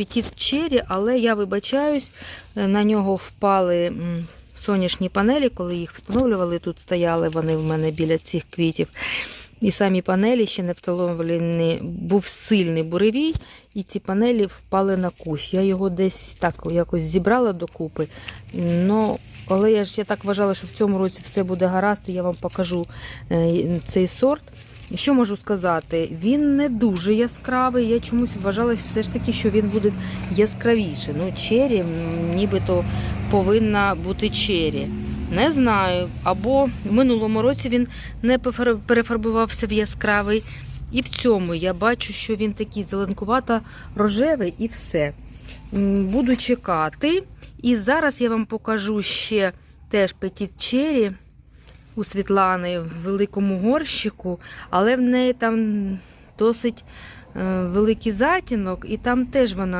Petit Cherry, але я вибачаюсь, е, на нього впали сонячні панелі, коли їх встановлювали. Тут стояли вони в мене біля цих квітів. І самі панелі ще не встановлені, був сильний буревій, і ці панелі впали на кущ. Я його десь так якось зібрала докупи. Ну, але я ж я так вважала, що в цьому році все буде гаразд, і я вам покажу е, цей сорт. Що можу сказати? Він не дуже яскравий. Я чомусь вважала все ж таки, що він буде яскравіше. Ну, чері, нібито повинна бути чері. Не знаю. Або в минулому році він не перефарбувався в яскравий. І в цьому я бачу, що він такий зеленкувато рожевий і все. Буду чекати. І зараз я вам покажу ще теж Petit Cherry у Світлани в великому горщику, але в неї там досить е, великий затінок, і там теж вона